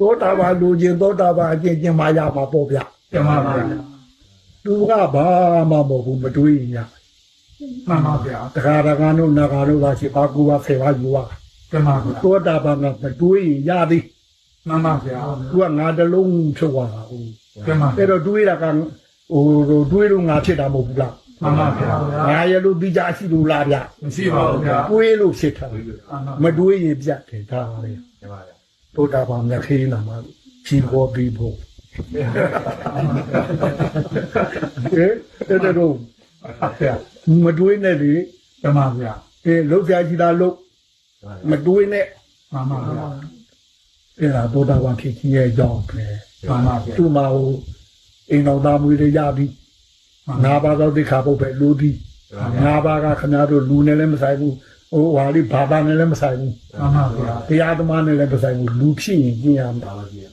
သောတာပန်လူချင်းသောတာပန်အကျင့်ကျင့်မှရမှာပေါ့ဗျတမပါဗျာသူကဘာမှမဟုတ်ဘူးမတွေးရင်ရမှန်ပါဗျာတခါတခါတို့နဂါတို့ကရှိပါကူပါဖေပါယူပါတမပါဗျာသောတာပန်ကမတွေးရင်ရသည်မှန်ပါဗျာသူကငါတလုံးဖြုတ်သွားတာဟုတ်တမအဲ့တော့တွေးတာကဟိုတွေးလို့ငါဖြစ်တာမဟုတ်ဘူးလားမှန်ပါဗျာငါရလို့ပြီးကြရှိလို့လားဗျမရှိပါဘူးဗျာတွေးလို့ဖြစ်တာမတွေးရင်ပြတ်တယ်ဒါလေကျပါဗျာ သောတာပန်မြတ်ခေးလာမှာဖြီပေါ်ပြီးဖို့ဟဲ့တဲ့တော့ဗျာမတွေးနဲ့လေတမဗျာအဲလှုပ်ရှားကြည့်တာလှုပ်မတွေးနဲ့မှန်ပါဗျာအဲ့ဒါသောတာပန်ဖြစ်ကြီးရဲ့ကြောင်းပဲမှန်ပါဗျာသူ့မှာဟိုအိမ်တော်သားမွေးတွေရပြီးငါးပါးသောဒိဋ္ဌာပုတ်ပဲလူပြီးငါးပါးကခဏတို့လူနဲ့လည်းမဆိုင်ဘူး ဟိုဟာလေးဘာသာနဲ့လည်းမဆိုင်ဘူးမှန်ပါဗျာတရားသမားနဲ့လည်းမဆိုင်ဘူးလူဖြစ်ရင်ကျင့်ရမှာပါပါဗျာ